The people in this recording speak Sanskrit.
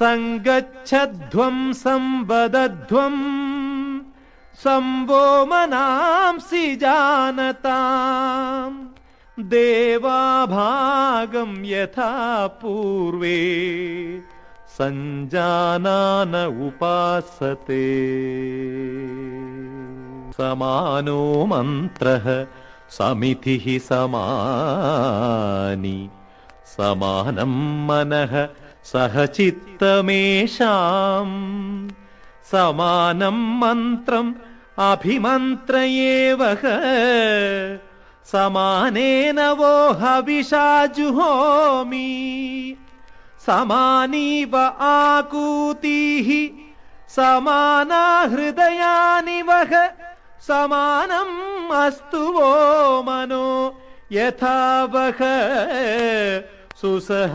सङ्गच्छध्वं संवदध्वम् संवो मनांसि जानताम्। देवाभागं यथा पूर्वे सञ्जानान उपासते। समानो मन्त्रः समितिः समानि। समानं मनः सह चित्तमेषाम् समानं मन्त्रम् अभिमन्त्रयेवः समानेन वो हविषा जुहोमि समानीव आकूतीः समाना हृदयानि वः। समानम् अस्तु वो मनो यथा वः सुसह